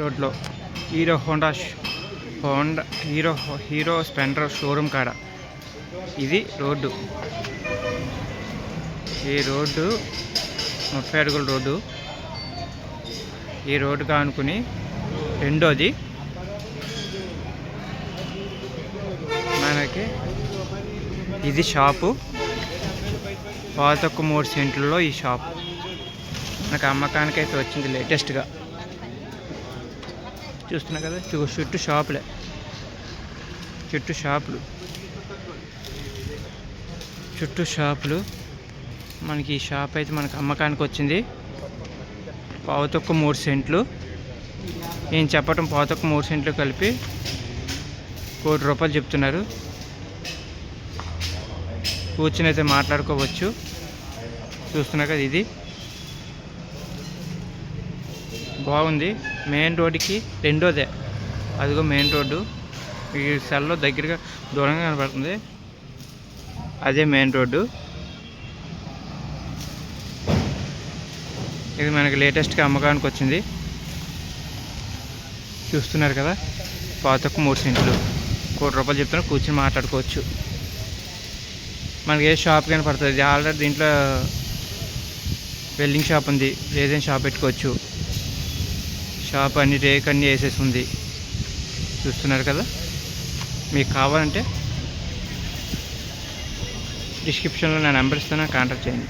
రోడ్లో Hero Honda Honda Hero Hero Splendor showroom కాడ. ఇది రోడ్డు. ఈ రోడ్డు ముప్పై అడుగుల రోడ్డు. ఈ రోడ్డు కానుకుని రెండోది మనకి ఇది షాపు. పాతొక్క మూడు సెంట్లలో ఈ షాప్. నాకు అమ్మకానికి అయితే వచ్చింది లేటెస్ట్గా. చూస్తున్నా కదా? చూ చుట్టూ షాపులే. చుట్టూ షాపులు. చుట్టూ షాపులు. మనకి ఈ షాప్ అయితే మనకు అమ్మకానికి వచ్చింది. పావుతొక్క మూడు సెంట్లు. నేను చెప్పటం పావుతొక్క మూడు సెంట్లు కలిపి కోటి రూపాయలు చెప్తున్నారు. కూర్చుని అయితే మాట్లాడుకోవచ్చు. చూస్తున్నా కదా ఇది. బాగుంది. మెయిన్ రోడ్డుకి రెండోదే. అదిగో మెయిన్ రోడ్డు. ఈ సెల్లో దగ్గరగా దూరంగా కనబడుతుంది అదే మెయిన్ రోడ్డు. ఇది మనకి లేటెస్ట్గా అమ్మకానికి వచ్చింది. చూస్తున్నారు కదా? పాతకు మూడు సెంట్లు. కోటి రూపాయలు చెప్తున్నా కూర్చొని మాట్లాడుకోవచ్చు. మనకి ఏ షాప్ కనపడుతుంది? ఆల్రెడీ దీంట్లో వెల్డింగ్ షాప్ ఉంది. ఏదైనా షాప్ పెట్టుకోవచ్చు. షాప్ అన్ని రేక్ అన్నీ వేసేసి ఉంది చూస్తున్నారు కదా? మీకు కావాలంటే డిస్క్రిప్షన్లో నా నెంబర్ ఇస్తాను కాంటాక్ట్ చేయండి.